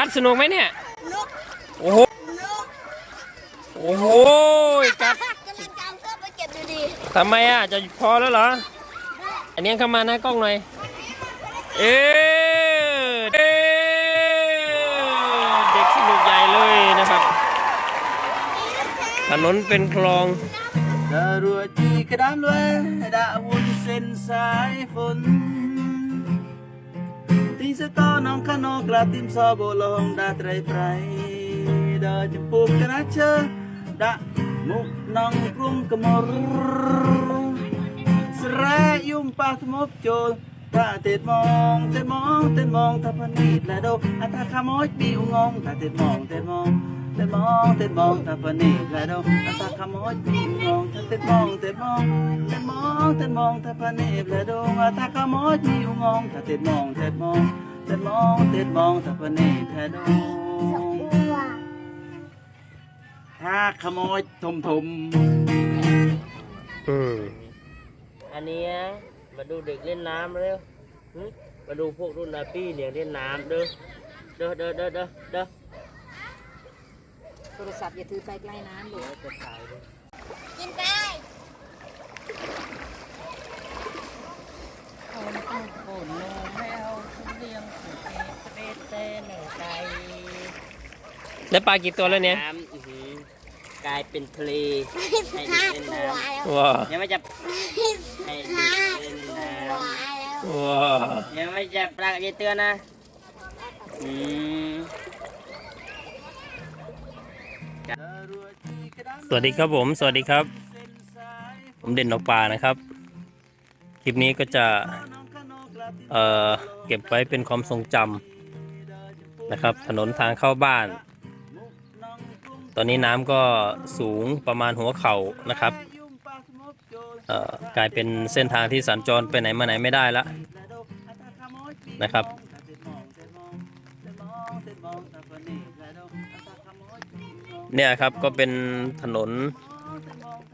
กัดสนุกไหมเนี่ยนกโอ้โหนกโอ้โหกัดกำลังจะเอาเสื้อไปเก็บดูดีทำไมอะ จะพอแล้วเหรอ อันนี้เข้ามาหน้ากล้องหน่อย เอ๊ะเอ๊ะเด็กสนุกใหญ่เลยนะครับ ถนนเป็นคลองดารัวจีกระดานแวดาวุนเส้นสายฝน សកោនងខណោក្រាទីមសបូលហងដាត្រីប្រៃដល់ចំពោះក្រាជើដាក់មុខនងព្រំកមរស្រែយំប៉ះថ្មប់ចូលតាទេតមងទេតមងទេតមងថាប៉នីតណែដូអតាខមោចពីងងតាទេតមងទេតមងទេតមងទេតមងថាប៉នីតណែដូអតាខមោចពីងងថាទេតមងទេតមងទេតមងទេតមងថាប៉នីតណែដូអតាខមោចពីងងថាទេតមងទេតមងาขโมยปีมองเต็ดมองเต็ดมองเต็ดมองเต็ดมองตาปนีและดงตาขโมยปีงงตาเต็ดมองเต็ดมองเต็ดมองเต็ดมองตาปนีและดงถ้าขโมยทมทมอืมอันเนี้ยมาดูเด็กเล่นน้ำเร็วหึมาดูพวกรุ่นอาปี้เนี่ยเล่นน้ำเด้อเด้อเด้อเด้อเด้อเด้อโทรศัพท์อย่าถือไปใกล้น้ำลูกจะถ่ายด้วยกินไป คนทุกคนโนแมวเลี้ยงสุดเต้เต้หนึ่งไก่ ได้ปลากี่ตัวแล้วเนี่ยน้ำอื้อหือกลายเป็นทะเลให้เด็ห้ากเล่นตัวน้แล้วว้าำยังไม่จะให้เด็ห้ากเล่นตัวน้แล้วว้าำยังไม่จะปลากระเจเตือนนะอืมดารัวจีกระดานสวัสดีครับผม สวัสดีครับ ผมเด่นนกปลานะครับ คลิปนี้ก็จะเอ่อเก็บไว้เป็นความทรงจำนะครับ ถนนทางเข้าบ้าน ตอนนี้น้ำก็สูงประมาณหัวเข่านะครับเอ่อกลายเป็นเส้นทางที่สัญจรไปไหนมาไหนไม่ได้ละนะครับ เนี่ยครับก็เป็นถนน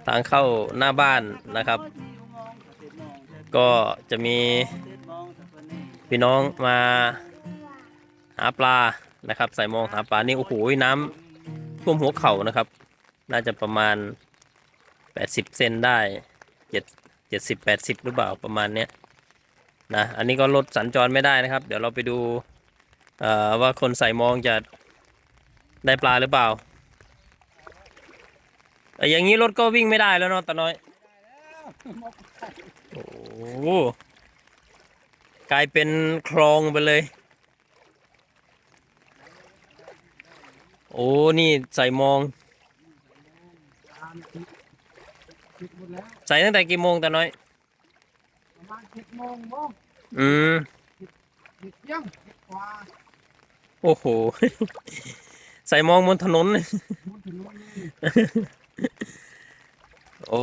ทางเข้าหน้าบ้านนะครับ ก็จะมีพี่น้องมาหาปลานะครับ ใส่มองหาปลานี่โอ้โหน้ำ ท่วมหัวเข่านะครับ น่าจะประมาณ80เซนได้7 70 80หรือเปล่าประมาณเนี้ยนะอันนี้ก็รถสัญจรไม่ได้นะครับ เดี๋ยวเราไปดูเอ่อว่าคนใส่มองจะได้ปลาหรือเปล่าแต่อย่างนี้รถก็วิ่งไม่ได้แล้วเนาะตาน้อยโอ้กลายเป็นคลองไปเลย โอ้ นี่ใส่มองใส่ตั้งแต่กี่โมงตาน้อย ประมาณเจ็ดโมงบ่อืมเจ็ดเที่ยังเจ็ดกว่าโอ้โห ใส่มองบนถนนเลยบนถนนนี่โอ้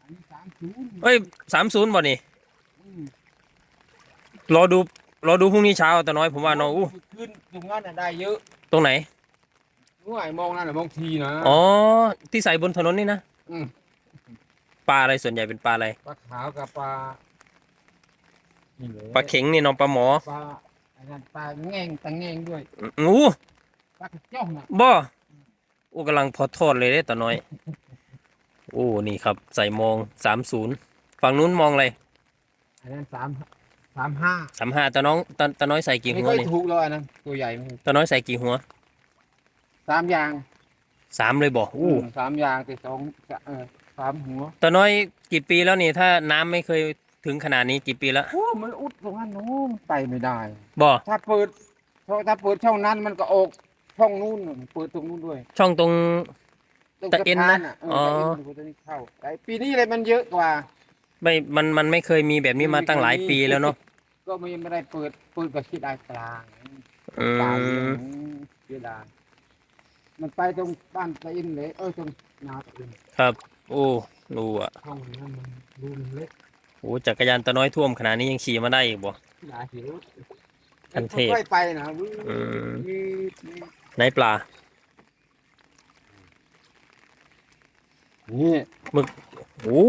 อันนี้สามศูนย์เอ้ยสามศูนย์บ่นี่ อืมรอดู รอดูพรุ่งนี้เช้าตาน้อยผมว่าเนาะอู้ขึ้นตรงนั้นน่ะได้เยอะตรงไหน นู้ไอ้มองนั่นแหละมองทีนะ อ๋อ ที่ใส่บนถนนนี่นะอืม ปลาอะไรส่วนใหญ่เป็นปลาอะไร ปลาขาวกับปลานี่เลยปลาเข็งนี่น้องปลาหมอปลาอันนั้นปลาแงงตะแงงด้วยอู้ปลากระจ้องน่ะบ่โอ้กำลังพอทอดเลยเด้ตาน้อย โอ้นี่ครับ ใส่มองสามศูนย์ฝั่งนู้นมองอะไรอันนั้นสามสามห้าสามห้าตาน้องตาตาน้อยใส่กี่ไม่หัวค่อยนี่ถูกเลยอันนั้นตัวใหญ่ไม่ตาน้อยใส่กี่หัว สามอย่างสามเลยบ่อู้มสามอย่างแต่สองเออสามหัวตาน้อยกี่ปีแล้วนี่ถ้าน้ำไม่เคยถึงขนาดนี้กี่ปีแล้วโอ้มันอุดตรงนั้นโอ้มันไปไม่ได้บ่ถ้าเปิดถ้าเปิดช่องนั้นมันก็ออกช่องนู้นน่ะเปิดตรงนู้นด้วย ช่องตรงตรงแต่เอ็นนะสพาเออ๋ออแต่เอ็นมันก็จะเข้าแต่ปีนี้เลยมันเยอะกว่าไม่มันมันไม่เคยมีแบบนี้มาตั้งหลายปีแล้วเนาะก็ไม่ไม่ได้เปิดเปิดกับคิดได้ปลาไงอืปลาเลี้ยมงเสียดาย มันไปตรงบ้านตะอินเลย เออตรงนาตะอินครับ โอ้ดูอะช่องนั้นมันรูมันเล็กโอ้จักรยานตาน้อยท่วมขนาดนี้ยังขี่มาได้อีกบ่ หลายหิวคันเทพ ค่อยๆไปนะวืดอืมวืดวืดไหนปลานี่โอ้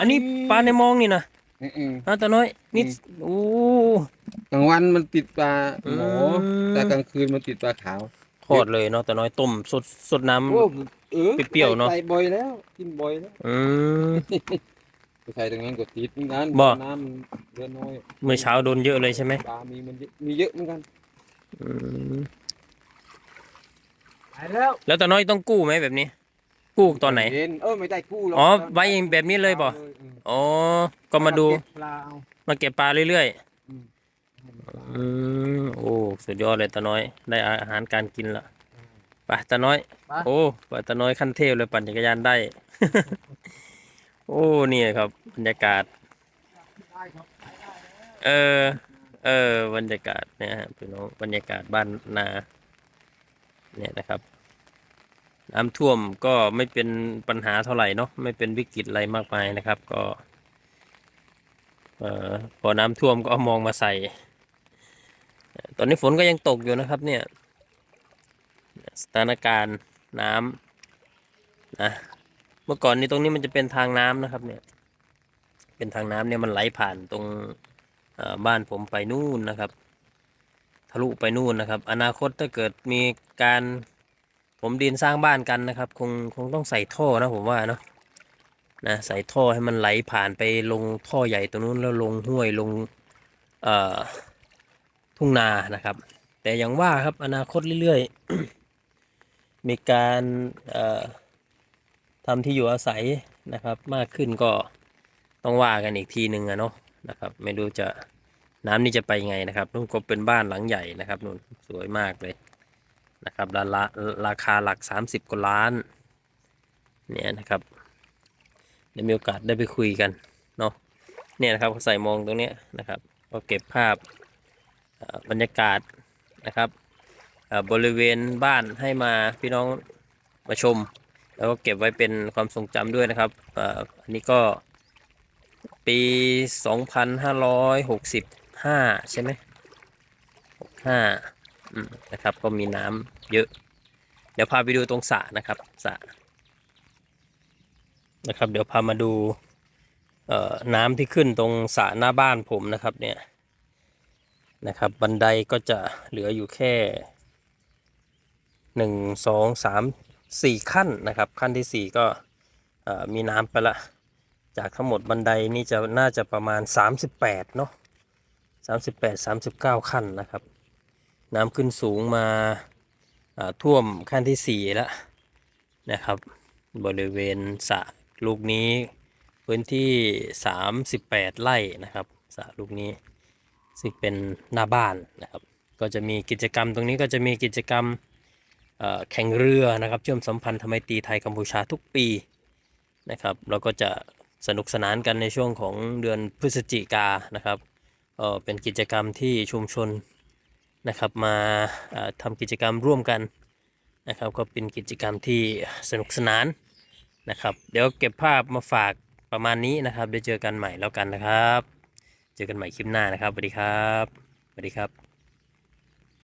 อันนี้ปลาในมองนี่นะเออเอออ้าวตาน้อยนี่อืมโอ้ กลางวันมันติดปลาหมออืมแต่กลางคืนมันติดปลาขาว ทอดเลยเนาะตาน้อยต้มสดสดน้ำ โอ้เออเปรี้ยวๆเนอะ ใส่บ่อยแล้ว กินบ่อยแล้วอืม ไปใส่ตรงนั้นก็ติดเหมือนกันบ่ น้ำมันเดือนน้อยเมื่อเช้าโดนเยอะเลยใช่ไหมปลามีมันเยอะมีเยอะเหมือนกันอืมไปแล้วแล้วตาน้อยต้องกู้ไหมแบบนี้ กู้ตอนไหนเย็นเออไม่ได้กู้หรอกอ๋อไว้อย่างแบบนี้เลยบ่อออ๋อก็มาดูเก็บปลาเอามาเก็บปลาเรื่อย อืมๆอืมโอ้สุดยอดเลยตาน้อย ได้อาหารการกินละไปตาน้อย ไป โอ้ไปตาน้อยขั้นเทพเลยปั่นจักรยานได้ โอ้นี่ครับบรรยากาศ เออ เออบรรยากาศเนี่ยฮะพี่น้องบรรยากาศบ้านนา เนี่ยนะครับ น้ำท่วมก็ไม่เป็นปัญหาเท่าไหร่เนาะไม่เป็นวิกฤตอะไรมากมายนะครับ ก็ เอ่อพอน้ำท่วมก็เอามองมาใส่เอ่อ ตอนนี้ฝนก็ยังตกอยู่นะครับเนี่ยสถานการณ์น้ำนะเมื่อก่อนนี้ตรงนี้มันจะเป็นทางน้ำนะครับเนี่ยเป็นทางน้ำเนี่ยมันไหลผ่านตรงบ้านผมไปนู่นนะครับทะลุไปนู่นนะครับ อนาคตถ้าเกิดมีการผมดินสร้างบ้านกันนะครับ คงคงต้องใส่ท่อนะผมว่าเนาะนะใส่ท่อให้มันไหลผ่านไปลงท่อใหญ่ตรงนู้นแล้วลงห้วยลงเอ่อ ทุ่งนานะครับ แต่อย่างว่าครับอนาคตเรื่อยๆ มีการทำที่อยู่อาศัยนะครับ มากขึ้นก็ต้องว่ากันอีกทีหนึ่งอะเนาะนะครับ ไม่รู้จะน้ำนี่จะไปยังไงนะครับนู่นก็เป็นบ้านหลังใหญ่นะครับนู่นสวยมากเลยนะครับราราราคาหลัก 30กว่าล้านเนี่ยนะครับเดี๋ยวมีโอกาสได้ไปคุยกันเนาะเนี่ยนะครับใส่มองตรงเนี้ยนะครับก็เก็บภาพ บรรยากาศนะครับบริเวณบ้านให้มาพี่น้องมาชม แล้วก็เก็บไว้เป็นความทรงจำด้วยนะครับอันนี้ก็ปี 2565 ใช่ไหม65นะครับ ก็มีน้ำเยอะ เดี๋ยวพาไปดูตรงสระนะครับสระนะครับ เดี๋ยวพามาดูน้ำที่ขึ้นตรงสระหน้าบ้านผมนะครับเนี่ย นะครับ บันไดก็จะเหลืออยู่แค่หนึ่งสองสามสี่ขั้นนะครับ ขั้นที่สี่ก็มีน้ำไปละ จากทั้งหมดบันไดนี่จะน่าจะประมาณ 38เนาะ38 39 ขั้นนะครับ น้ำขึ้นสูงมาอ่าท่วมขั้นที่ 4 แล้วนะครับ บริเวณสระลูกนี้พื้นที่ 38 ไร่นะครับสระลูกนี้ ซึ่งเป็นหน้าบ้านนะครับ ก็จะมีกิจกรรมตรงนี้ก็จะมีกิจกรรมแข่งเรือนะครับเชื่อมสัมพันธไมตรีไทยกัมพูชาทุกปีนะครับแล้วก็จะสนุกสนานกันในช่วงของเดือนพฤศจิกานะครับเเป็นกิจกรรมที่ชุมชนนะครับมาเอ่อทำกิจกรรมร่วมกันนะครับก็เป็นกิจกรรมที่สนุกสนานนะครับ เดี๋ยวเก็บภาพมาฝากประมาณนี้นะครับเดี๋ยวเจอกันใหม่แล้วกันนะครับ เจอกันใหม่คลิปหน้านะครับสวัสดีครับสวัสดีครับ